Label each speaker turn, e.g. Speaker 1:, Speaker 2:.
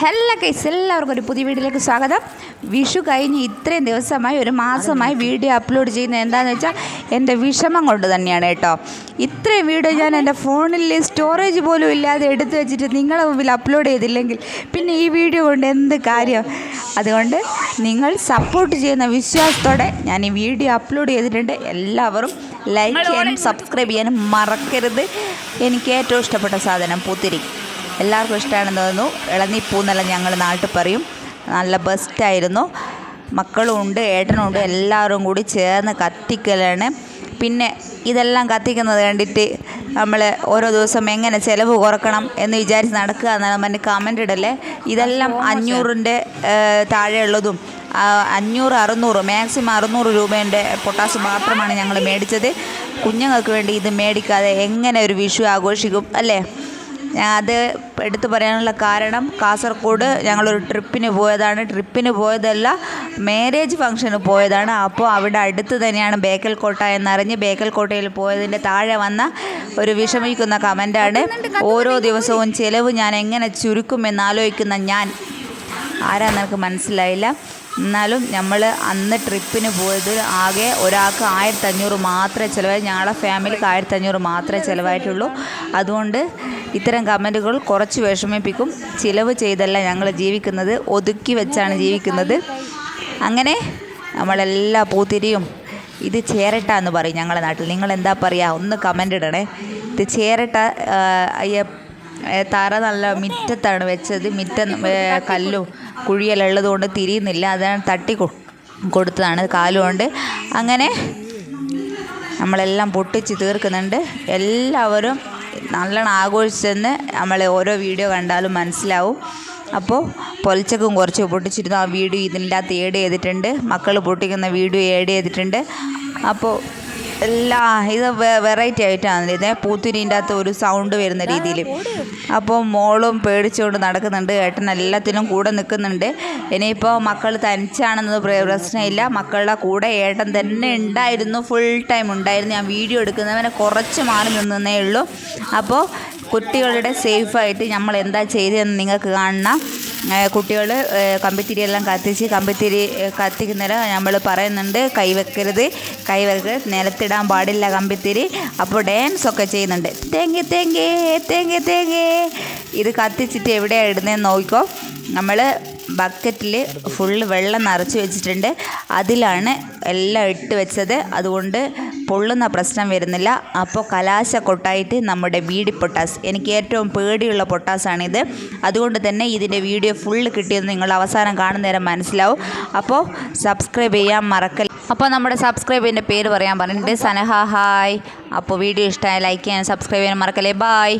Speaker 1: Hello കൈസ് എല്ലാവർക്കും ഒരു പുതിയ വീഡിയോയിലേക്ക് സ്വാഗതം. വിഷു കഴിഞ്ഞ് ഇത്രയും ദിവസമായി ഒരു മാസമായി വീഡിയോ അപ്ലോഡ് ചെയ്യുന്നത് എന്താണെന്ന് വെച്ചാൽ എന്റെ വിഷമം കൊണ്ട് തന്നെയാണ് കേട്ടോ. ഇത്രയും വീഡിയോ ഞാൻ എന്റെ ഫോണിൽ സ്റ്റോറേജ് പോലും ഇല്ലാതെ എടുത്തു വെച്ചിട്ട് നിങ്ങളുടെ മുമ്പിൽ അപ്ലോഡ് ചെയ്തില്ലെങ്കിൽ പിന്നെ ഈ വീഡിയോ കൊണ്ട് എന്ത് കാര്യം? അതുകൊണ്ട് നിങ്ങൾ സപ്പോർട്ട് ചെയ്യുന്ന വിശ്വാസത്തോടെ ഞാൻ ഈ വീഡിയോ അപ്ലോഡ് ചെയ്തിട്ടുണ്ട്. എല്ലാവരും ലൈക്ക് ചെയ്യാനും സബ്സ്ക്രൈബ് ചെയ്യാനും മറക്കരുത്. എനിക്ക് ഏറ്റവും ഇഷ്ടപ്പെട്ട സാധനം പൂത്തിരി. എല്ലാവർക്കും ഇഷ്ടമാണെന്ന് തോന്നുന്നു. ഇളനീ പൂന്നല്ല ഞങ്ങൾ നാട്ടിൽ പറയും. നല്ല ബെസ്റ്റായിരുന്നു മക്കളും ഉണ്ട് ഏട്ടനും ഉണ്ട് എല്ലാവരും കൂടി ചേർന്ന് കത്തിക്കലാണ്. പിന്നെ ഇതെല്ലാം കത്തിക്കുന്നത് കണ്ടിട്ട് നമ്മൾ ഓരോ ദിവസം എങ്ങനെ ചിലവ് കുറക്കണം എന്ന് വിചാരിച്ച് നടക്കുക എന്നാണ് എന്റെ കമന്റ് ഇടല്ലേ ഇതെല്ലാം അഞ്ഞൂറിന്റെ താഴെയുള്ളതും അഞ്ഞൂറ് അറുന്നൂറ് മാക്സിമം അറുന്നൂറ് രൂപേന്റെ പൊട്ടാസ് മാത്രമാണ് ഞങ്ങൾ മേടിച്ചത്. കുഞ്ഞുങ്ങൾക്ക് വേണ്ടി ഇത് മേടിക്കാതെ എങ്ങനെ ഒരു വിഷു ആഘോഷിക്കും അല്ലേ? അത് എടുത്തു പറയാനുള്ള കാരണം കാസർഗോഡ് ഞങ്ങളൊരു ട്രിപ്പിന് പോയതാണ്. ട്രിപ്പിന് പോയതല്ല മാരേജ് ഫംഗ്ഷന് പോയതാണ്. അപ്പോൾ അവിടെ അടുത്ത് തന്നെയാണ് ബേക്കൽ കോട്ട എന്നറിഞ്ഞ് ബേക്കൽ കോട്ടയിൽ പോയതിന്റെ താഴെ വന്ന ഒരു വിഷമിക്കുന്ന കമന്റാണ് ഓരോ ദിവസവും ചിലവ് ഞാൻ എങ്ങനെ ചുരുക്കുമെന്ന് ആലോചിക്കുന്ന ഞാൻ. ആരാ നിനക്ക് മനസ്സിലായില്ല. എന്നാലും നമ്മൾ അന്ന് ട്രിപ്പിന് പോയത് ആകെ ഒരാൾക്ക് ആയിരത്തഞ്ഞൂറ് മാത്രമേ ചിലവായി ഞങ്ങളുടെ ഫാമിലിക്ക് ആയിരത്തഞ്ഞൂറ് മാത്രമേ ചിലവായിട്ടുള്ളൂ. അതുകൊണ്ട് ഇത്തരം കമന്റുകൾ കുറച്ച് വിഷമിപ്പിക്കും. ചിലവ് ചെയ്തല്ല ഞങ്ങൾ ജീവിക്കുന്നത്. ഒതുക്കി വെച്ചാണ് ജീവിക്കുന്നത്. അങ്ങനെ നമ്മളെല്ലാ പൂത്തിരിയും ഇത് ചേരട്ട എന്ന് പറയും ഞങ്ങളുടെ നാട്ടിൽ. നിങ്ങൾ എന്താ പറയുക ഒന്ന് കമന്റ് ഇടണേ. ഇത് ചേരട്ട അയ്യ തറ നല്ല മിറ്റത്താണ് വെച്ചത്. മിറ്റ കല്ലും കുഴിയെല്ലാം ഉള്ളതുകൊണ്ട് തിരിയുന്നില്ല. അതാണ് തട്ടി കൊടുത്തതാണ് കാലുകൊണ്ട് അങ്ങനെ നമ്മളെല്ലാം പൊട്ടിച്ച് തീർക്കുന്നുണ്ട്. എല്ലാവരും നല്ലോണം ആഘോഷിച്ചെന്ന് നമ്മൾ ഓരോ വീഡിയോ കണ്ടാലും മനസ്സിലാവും. അപ്പോൾ പൊലിച്ചക്കും കുറച്ച് പൊട്ടിച്ചിരുന്നു. ആ വീഡിയോ ഇതിന്റെ അകത്ത് ഏഡ് ചെയ്തിട്ടുണ്ട്. മക്കൾ പൊട്ടിക്കുന്ന വീഡിയോ ഏഡ് ചെയ്തിട്ടുണ്ട്. അപ്പോൾ എല്ലാ ഇത് വെറൈറ്റി ആയിട്ടാണ് ഇതേ. പൂത്തിരിന്റെ അകത്ത് ഒരു സൗണ്ട് വരുന്ന രീതിയിൽ അപ്പോൾ മോളും പേടിച്ചുകൊണ്ട് നടക്കുന്നുണ്ട്. ഏട്ടൻ എല്ലാത്തിനും കൂടെ നിൽക്കുന്നുണ്ട്. ഇനിയിപ്പോൾ മക്കൾ തനിച്ചാണെന്നത് പ്രശ്നമില്ല. മക്കളുടെ കൂടെ ഏട്ടൻ തന്നെ ഉണ്ടായിരുന്നു. ഫുൾ ടൈം ഉണ്ടായിരുന്നു. ഞാൻ വീഡിയോ എടുക്കുന്നവനെ കുറച്ച് മാറി നിന്നേ ഉള്ളൂ. അപ്പോൾ കുട്ടികളുടെ സേഫായിട്ട് നമ്മൾ എന്താ ചെയ്തതെന്ന് നിങ്ങൾക്ക് കാണണം. കുട്ടികൾ കമ്പിത്തിരിയെല്ലാം കത്തിച്ച് കമ്പിത്തിരി ഏ, കത്തിക്കുന്നേരം നമ്മൾ പറയുന്നുണ്ട് കൈവെക്കരുത് കൈവെക്ക് നിലത്തിടാൻ പാടില്ല കമ്പിത്തിരി. അപ്പോൾ ഡാൻസ് ഒക്കെ ചെയ്യുന്നുണ്ട്. തേങ്ങ തേങ്ങേ തേങ്ങ തേങ്ങേ. ഇത് കത്തിച്ചിട്ട് എവിടെയാണ് ഇടുന്നതെന്ന് നോക്കിക്കോ. നമ്മൾ ബക്കറ്റിൽ ഫുള്ള് വെള്ളം നിറച്ച് വെച്ചിട്ടുണ്ട്. അതിലാണ് എല്ലാം ഇട്ട് വെച്ചത്. അതുകൊണ്ട് പൊള്ളുന്ന പ്രശ്നം വരുന്നില്ല. അപ്പോൾ കലാശ കൊട്ടായിട്ട് നമ്മുടെ വീടി പൊട്ടാസ്. എനിക്ക് ഏറ്റവും പേടിയുള്ള പൊട്ടാസാണിത്. അതുകൊണ്ട് തന്നെ ഇതിന്റെ വീഡിയോ ഫുൾ കിട്ടിയത് നിങ്ങൾ അവസാനം കാണുന്നേരം മനസ്സിലാവും. അപ്പോൾ സബ്സ്ക്രൈബ് ചെയ്യാൻ മറക്കൽ അപ്പോൾ നമ്മുടെ സബ്സ്ക്രൈബിന്റെ പേര് പറയാൻ പറഞ്ഞിട്ടുണ്ട്. സനഹ ഹായ്. അപ്പോൾ വീഡിയോ ഇഷ്ടമായ ലൈക്ക് ചെയ്യാൻ സബ്സ്ക്രൈബ് ചെയ്യാൻ മറക്കല്ലേ. ബായ്